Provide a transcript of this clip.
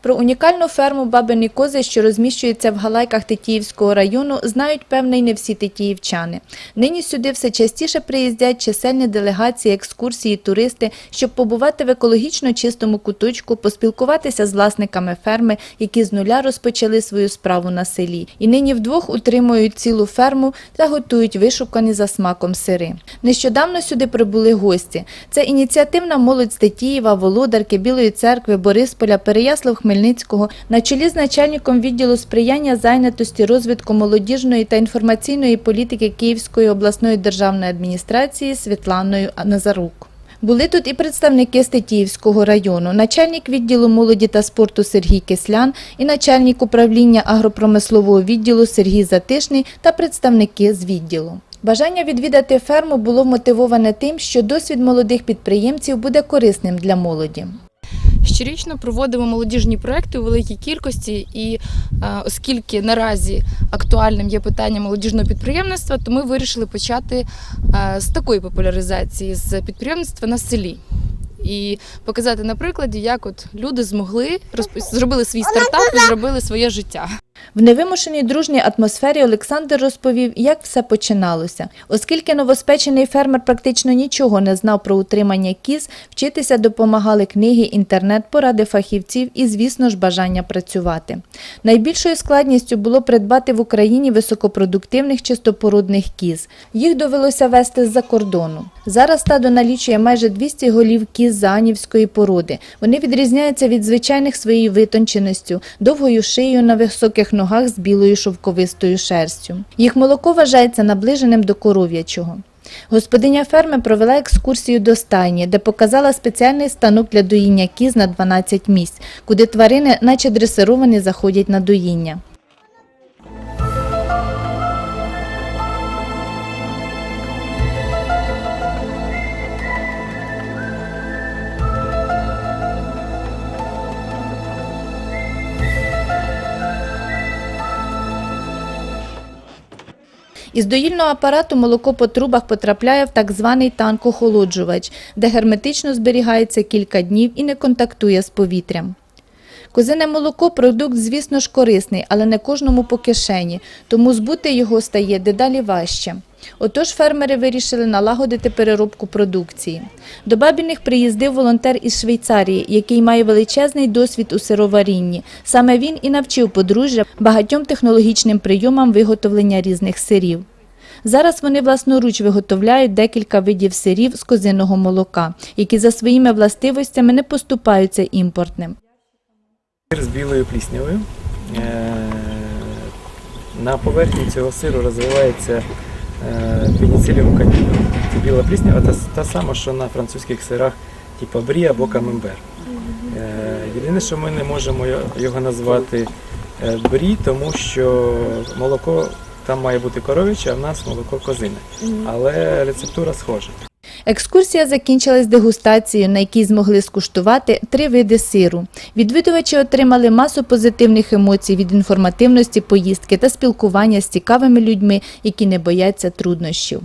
Про унікальну ферму Бабині Кози, що розміщується в Галайках Тетіївського району, знають певне й не всі тетіївчани. Нині сюди все частіше приїздять чисельні делегації, екскурсії, туристи, щоб побувати в екологічно чистому куточку, поспілкуватися з власниками ферми, які з нуля розпочали свою справу на селі. І нині вдвох утримують цілу ферму та готують вишукані за смаком сири. Нещодавно сюди прибули гості. Це ініціативна молодь з Тетіїва, Володарки, Білої церкви, Борисполя, Переяслав Хмельницького на чолі з начальником відділу сприяння зайнятості, розвитку молодіжної та інформаційної політики Київської обласної державної адміністрації Світланою Назарук. Були тут і представники Стетіївського району, начальник відділу молоді та спорту Сергій Кислян і начальник управління агропромислового відділу Сергій Затишний та представники з відділу. Бажання відвідати ферму було мотивоване тим, що досвід молодих підприємців буде корисним для молоді. Щорічно проводимо молодіжні проекти у великій кількості, і е, оскільки наразі актуальним є питання молодіжного підприємництва, то ми вирішили почати е, з такої популяризації з підприємництва на селі. І показати на прикладі, як от люди змогли розп- зробили свій стартап і зробили своє життя. В невимушеній дружній атмосфері Олександр розповів, як все починалося. Оскільки новоспечений фермер практично нічого не знав про утримання кіз, вчитися допомагали книги, інтернет, поради фахівців і, звісно ж, бажання працювати. Найбільшою складністю було придбати в Україні високопродуктивних чистопородних кіз. Їх довелося вести з-за кордону. Зараз стадо налічує майже 200 голів кіз заанівської породи. Вони відрізняються від звичайних своєю витонченістю, довгою шиєю на високих ногах з білою шовковистою шерстю. Їх молоко вважається наближеним до коров'ячого. Господиня ферми провела екскурсію до стайні, де показала спеціальний станок для доїння кіз на 12 місць, куди тварини, наче дресировані, заходять на доїння. Із доїльного апарату молоко по трубах потрапляє в так званий танк-охолоджувач, де герметично зберігається кілька днів і не контактує з повітрям. Козине молоко продукт, звісно ж, корисний, але не кожному по кишені, тому збути його стає дедалі важче. Отож фермери вирішили налагодити переробку продукції. До Бабіних приїздив волонтер із Швейцарії, який має величезний досвід у сироварінні. Саме він і навчив подружжя багатьом технологічним прийомам виготовлення різних сирів. Зараз вони власноруч виготовляють декілька видів сирів з козиного молока, які за своїми властивостями не поступаються імпортним. Сир з білою пліснявою. Е, На поверхні цього сиру розвивається пеніциліум каніно. Це біла пліснява, та, та сама, що на французьких сирах, типу брі або камембер. Єдине, що ми не можемо його- його назвати е, брі, тому що молоко там має бути коров'яче, а в нас молоко козине. Але рецептура схожа. Екскурсія закінчилась дегустацією, на якій змогли скуштувати три види сиру. Відвідувачі отримали масу позитивних емоцій від інформативності поїздки та спілкування з цікавими людьми, які не бояться труднощів.